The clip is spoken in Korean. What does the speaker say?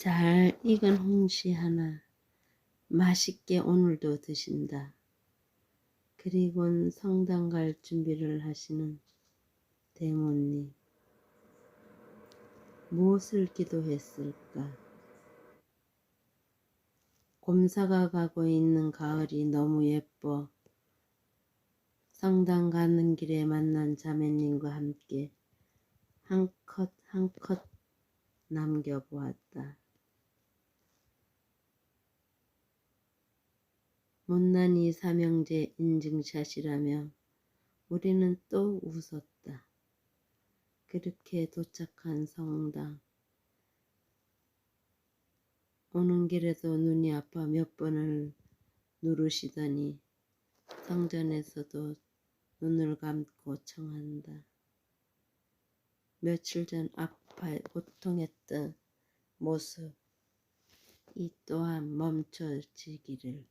잘 익은 홍시 하나 맛있게 오늘도 드신다. 그리곤 성당 갈 준비를 하시는 대모님. 무엇을 기도했을까? 곰사가 가고 있는 가을이 너무 예뻐. 성당 가는 길에 만난 자매님과 함께 한 컷 한 컷 남겨보았다. 못난 이 삼형제 인증샷이라며 우리는 또 웃었다. 그렇게 도착한 성당. 오는 길에도 눈이 아파 몇 번을 누르시더니 성전에서도 눈을 감고 청한다. 며칠 전 아파 고통했던 모습 이 또한 멈춰지기를